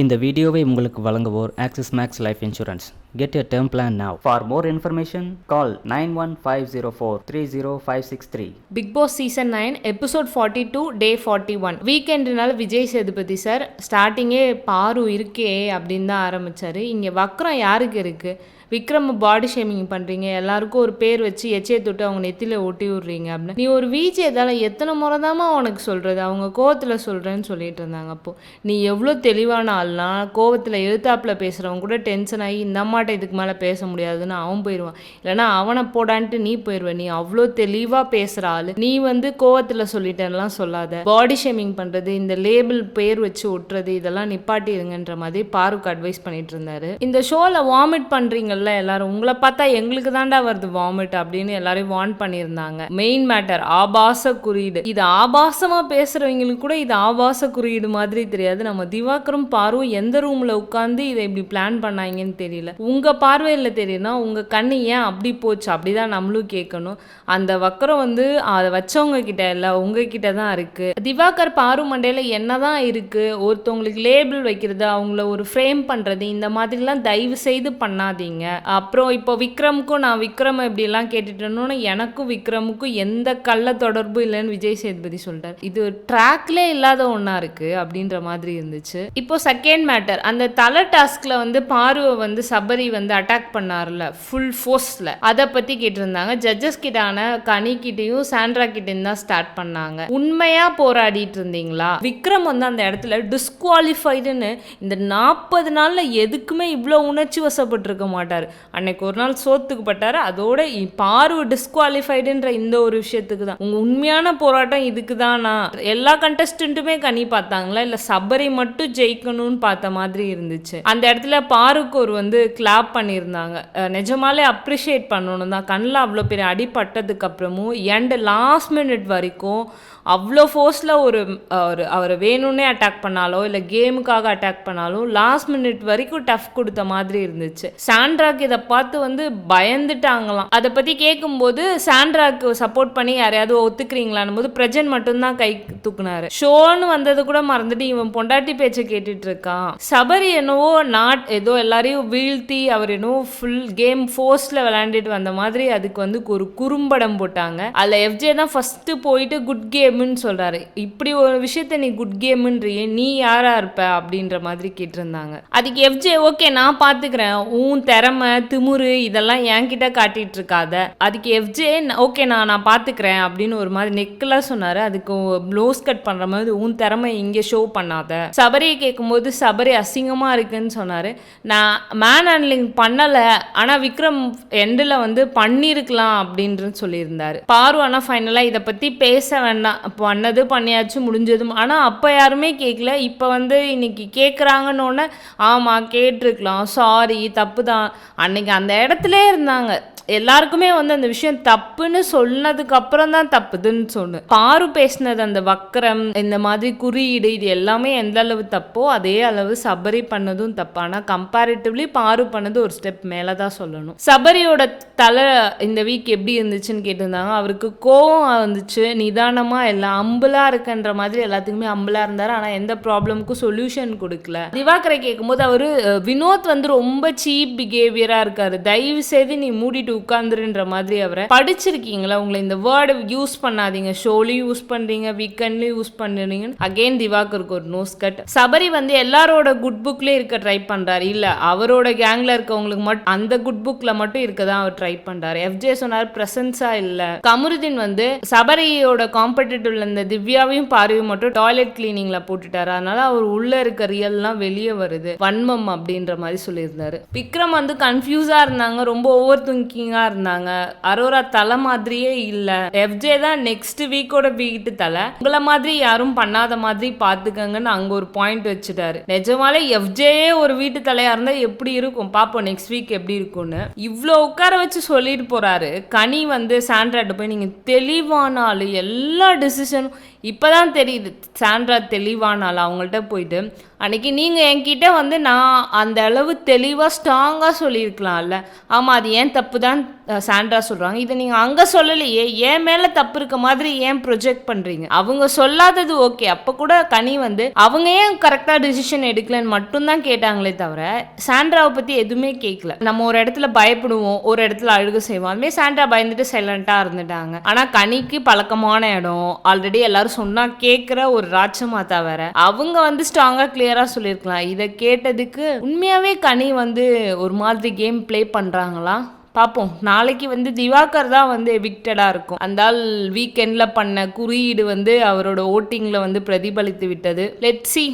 இந்த வீடியோவை உங்களுக்கு வழங்குவோர் Axis Max Life insurance get a term plan now for more information call nine one five zero four three zero five six three Bigg Boss season nine episode forty two day forty one வீக்கெண்டுனால Vijay Sethupathi sir ஸ்டார்டிங்கே பாரு இருக்கே அப்படின்னு தான் ஆரம்பிச்சாரு. இங்கே வக்ரம் யாருக்கு இருக்குது விக்ரம் பாடி ஷேமிங் பண்ணுறீங்க எல்லாருக்கும் ஒரு பேர் வச்சு எச்சையை தொட்டு அவங்க நெத்தியில் ஒட்டி விட்றீங்க அப்படின்னு. நீ ஒரு வீச்சு எதால எத்தனை முறை தாம்மா உனக்கு சொல்கிறது அவங்க கோவத்தில் சொல்கிறேன்னு சொல்லிட்டு இருந்தாங்க அப்போது நீ எவ்வளோ தெளிவான ஆள்னா கோவத்தில் எழுத்தாப்பில் பேசுகிறவங்க கூட டென்ஷன் ஆகி இந்த அம்மாட்ட இதுக்கு மேலே பேச முடியாதுன்னு அவன் போயிடுவான் இல்லைனா அவனை போடான்ட்டு நீ போயிடுவ நீ அவ்வளோ தெளிவாக பேசுகிற ஆள். நீ வந்து கோவத்தில் சொல்லிட்டேன்லாம் சொல்லாத. பாடி ஷேமிங் பண்ணுறது இந்த லேபிள் பேர் வச்சு ஒட்டுறது இதெல்லாம் நிப்பாட்டிடுங்கன்ற மாதிரி பாருக்கு அட்வைஸ் பண்ணிட்டு இருந்தாரு. இந்த ஷோவில் வாமிட் பண்ணுறீங்கல்ல எல்லாரும் உங்களை பார்த்தா எங்களுக்கு தாண்டா வருது வாமிட் அப்படின்னு எல்லாரையும் வார்ன் பண்ணியிருந்தாங்க. மெயின் மேட்டர் ஆபாச குறியீடு. இது ஆபாசமாக பேசுகிறவங்களுக்கு கூட இது ஆபாச குறியீடு மாதிரி தெரியாது. நம்ம திவாகரும் பார்வும் எந்த ரூமில் உட்காந்து இதை இப்படி பிளான் பண்ணாங்கன்னு தெரியல. உங்கள் பார்வையில் தெரியும்னா உங்கள் கண்ணு ஏன் அப்படி போச்சு? அப்படிதான் நம்மளும் கேட்கணும். அந்த வக்கரம் வந்து அதை வச்சவங்க கிட்ட இல்லை உங்ககிட்ட தான் இருக்கு. திவாகர் பாரு மண்டையில் என்னதான் இருக்கு? ஒருத்தவங்களுக்கு லேபிள் வைக்கிறது அவங்கள ஒரு ஃப்ரேம் பண்றது இந்த மாதிரிலாம் தயவு செய்து பண்ணாதீங்க. அப்புறம் இப்போ விக்ரமுக்கும் நான் விக்ரம் இப்படிலாம் கேட்டுட்டேன்னு எனக்கும் விக்ரமுக்கும் எந்த கள்ள தொடர்பும் இல்லைன்னு விஜய் சேதுபதி சொல்லிட்டார் இது ட்ராக்லே இல்லாத ஒன்றா இருக்கு அப்படின்ற மாதிரி இருந்துச்சு. இப்போ செகண்ட் மேட்டர் அந்த தலை டாஸ்கில் வந்து பார்வை வந்து சபரி வந்து அட்டாக் பண்ணார்ல ஃபுல் ஃபோர்ஸில் அதை பற்றி கேட்டிருந்தாங்க. ஜட்ஜஸ் கிட்டான கனி கிட்டயும் சாண்ட்ரா கிட்டயும் தான் ஸ்டார்ட் பண்ணாங்க. உண்மையாக போராடிட்டு இருந்தீங்களா? விக்ரம் வந்து அந்த இடத்துல டிஸ்குவாலிஃபைடுன்னு இந்த நாற்பது நாளில் எதுக்குமே இவ்வளோ உணர்ச்சி வசப்பட்டிருக்க மாட்டார். அன்னைக்கு ஒரு நாள் சோத்துக்கு பட்டார். அதோட பார்வை டிஸ்குவாலிஃபைடுன்ற இந்த ஒரு விஷயத்துக்கு தான் உங்க உண்மையான போராட்டம் இதுக்கு தானா எல்லா கண்டஸ்டன்ட்டுமே கனி பார்த்தாங்களா? இல்ல சபரி மட்டும் ஜெயிக்கணும்னு பார்த்த மாதிரி இருந்துச்சு. அந்த இடத்துல பாருக்கு ஒரு வந்து கிளாப் பண்ணியிருந்தாங்க. நிஜமாலே அப்ரிஷியேட் பண்ணணும் தான். கண்ணில் அவ்வளோ பெரிய அடிப்பட்டதுக்கு அப்புறமும் எண்ட் லாஸ்ட் மினிட் வரைக்கும் அவ்வளோ ஃபோர்ஸில் ஒரு ஒரு அவரை வேணும்னே அட்டாக் பண்ணாலோ இல்லை கேமுக்காக அட்டாக் பண்ணாலும் லாஸ்ட் மினிட் வரைக்கும் டஃப் கொடுத்த மாதிரி இருந்துச்சு. சாண்ட்ராக்கு இதை பார்த்து வந்து பயந்துட்டாங்களாம். அதை பற்றி கேட்கும்போது சாண்ட்ராக்கு சப்போர்ட் பண்ணி யாரையாவது ஒத்துக்கிறீங்களான்னு போது பிரஜன் மட்டும்தான் கை தூக்குனாரு. ஷோன்னு வந்தது கூட மறந்துட்டு இவன் பொண்டாட்டி பேச்சை கேட்டுட்டு இருக்கான். சபரி என்னவோ நாட் ஏதோ எல்லாரையும் வீழ்த்தி அவர் என்னவோ ஃபுல் கேம் ஃபோர்ஸில் விளையாண்டுட்டு வந்த மாதிரி அதுக்கு வந்து ஒரு குறும்படம் போட்டாங்க. அதில் எஃப்ஜே தான் ஃபஸ்ட்டு போயிட்டு குட் கேம் கேமுன்னு சொல்றாரு. இப்படி ஒரு விஷயத்த நீ குட் கேமுன்றியே நீ யாரா இருப்ப? அப்படின்ற மாதிரி கேட்டிருந்தாங்க. அதுக்கு எஃப்ஜே ஓகே நான் பாத்துக்கிறேன். உன் திறமை திமுரு இதெல்லாம் என்கிட்ட காட்டிட்டு இருக்காத அதுக்கு எஃப்ஜே ஓகே நான் நான் பாத்துக்கிறேன். அப்படின்னு ஒரு மாதிரி நெக்கெல்லாம் சொன்னாரு. அதுக்கு ப்ளவுஸ் கட் பண்ற மாதிரி உன் திறமை இங்கே ஷோ பண்ணாத. சபரியை கேட்கும்போது சபரி அசிங்கமா இருக்குன்னு சொன்னாரு. நான் மேன் ஹேண்ட்லிங் பண்ணல. ஆனா விக்ரம் எண்டில் வந்து பண்ணியிருக்கலாம் அப்படின்றது சொல்லியிருந்தாரு. பாரு ஆனா ஃபைனலா இதை பத்தி பேச வேண்டாம். பண்ணது பண்ணியாச்சு முடிஞ்சதும். ஆனால் அப்போ யாருமே கேட்கல இப்போ வந்து இன்னைக்கு கேட்குறாங்கன்னொன்னே ஆமாம் கேட்டிருக்கலாம். சாரி தப்பு தான் அன்னைக்கு அந்த இடத்துல இருந்தாங்க. எல்லாருக்குமே வந்து அந்த விஷயம் தப்புன்னு சொன்னதுக்கு அப்புறம் தான் தப்புதுன்னு சொன்னு பாரு பேசினது அந்த வக்கரம் இந்த மாதிரி குறியீடு இது எல்லாமே எந்த அளவு தப்போ அதே அளவு சபரி பண்ணதும் தப்பு. ஆனால் கம்பேரிட்டிவ்லி பாரு பண்ணது ஒரு ஸ்டெப் மேலே தான் சொல்லணும். சபரியோட தலை இந்த வீக் எப்படி இருந்துச்சுன்னு கேட்டிருந்தாங்க. அவருக்கு கோவம் வந்துச்சு நிதானமாக எல்லாம் அம்புலா இருக்குன்ற மாதிரி எல்லாத்துக்குமே அம்புலா இருந்தார். ஆனால் எந்த ப்ராப்ளமுக்கும் சொல்யூஷன் கொடுக்கல. திவாகரை கேட்கும்போது அவர் வினோத் வந்து ரொம்ப சீப் பிஹேவியராக இருக்காரு. தயவு செய்து நீ மூடிட்டு உட்காந்துருன்ற மாதிரி அவரை படிச்சிருக்கீங்களா? உங்களை இந்த வேர்டு யூஸ் பண்ணாதீங்க. ஷோலையும் யூஸ் பண்றீங்க வீக்கெண்ட்லையும் யூஸ் பண்ணுறீங்கன்னு அகைன் திவாகருக்கு ஒரு நோஸ் கட் சபரி வந்து எல்லாரோட குட் புக்லேயே இருக்க ட்ரை பண்றாரு. இல்ல அவரோட கேங்ல இருக்கவங்களுக்கு மட்டும் அந்த குட் புக்ல மட்டும் இருக்க தான் அவர் ட்ரை பண்றாரு. எஃப்ஜே சொன்னார் பிரசன்ஸா இல்ல. கமருதீன் வந்து சபரியோட காம்படிட்டிவ்ல இந்த திவ்யாவையும் பார்வையும் மட்டும் டாய்லெட் கிளீனிங்ல போட்டுட்டாரு. அதனால அவர் உள்ள இருக்க ரியல்லாம் வெளியே வருது. வன்மம் அப்படின்ற மாதிரி சொல்லியிருந்தாரு. விக்ரம் வந்து கன்ஃபியூஸா இருந்தாங்க. ரொம்ப ஓவர் திங்கிங்கா இருந்தாங்க. அரோரா தலை மாதிரியே இல்லை. எஃப்ஜே தான் நெக்ஸ்ட் வீக்கோட வீட்டு தலை. உங்களை மாதிரி யாரும் பண்ணாத மாதிரி பார்த்துக்கங்கன்னு அங்கே ஒரு பாயிண்ட் வச்சுட்டாரு. நிஜமாலே எஃப்ஜேயே ஒரு வீட்டு தலையாக இருந்தால் எப்படி இருக்கும்? பார்ப்போம் நெக்ஸ்ட் வீக் எப்படி இருக்கும்னு. இவ்வளோ உட்கார வச்சு சொல்லிட்டு போகிறாரு கனி வந்து சாண்ட்ராட்ட போய் நீங்கள் தெளிவானாலும் எல்லா டிசிஷனும் இப்போ தான் தெரியுது. சாண்ட்ரா தெளிவானாலும் அவங்கள்ட்ட போயிட்டு அன்னைக்கு நீங்கள் என்கிட்ட வந்து நான் அந்த அளவு தெளிவாக ஸ்ட்ராங்காக சொல்லியிருக்கலாம்ல. ஆமாம் அது ஏன் தப்பு தான் சாண்ட்ரா சொல்கிறாங்க இதை நீங்கள் அங்கே சொல்லலையே ஏன் மேலே தப்பு இருக்க மாதிரி ஏன் ப்ரொஜெக்ட் பண்ணுறீங்க அவங்க சொல்லாதது ஓகே அப்போ கூட கனி வந்து அவங்க ஏன் கரெக்டாக டிசிஷன் எடுக்கலன்னு மட்டும்தான் கேட்டாங்களே தவிர சாண்ட்ராவை பற்றி எதுவுமே கேட்கல நம்ம ஒரு இடத்துல பயப்படுவோம் ஒரு இடத்துல அழுக செய்வோம். அதுமாரி சாண்ட்ரா பயந்துட்டு சைலண்ட்டாக இருந்துட்டாங்க. ஆனால் கனிக்கு பழக்கமான இடம் ஆல்ரெடி எல்லாரும் சொன்னால் கேட்குற ஒரு ராட்சமா தவிர அவங்க வந்து ஸ்ட்ராங்காக கிளியராக சொல்லியிருக்கலாம். இதை கேட்டதுக்கு உண்மையாகவே கனி வந்து ஒரு மாதிரி கேம் ப்ளே பண்ணுறாங்களா பார்ப்போம் நாளைக்கு வந்து திவாகர் தான் வந்து எவிக்டடாக இருக்கும். அந்த ஆள் வீக்கெண்டில் பண்ண குறியீடு வந்து அவரோட ஓட்டிங்கில் வந்து பிரதிபலித்து விட்டது. லெட்ஸி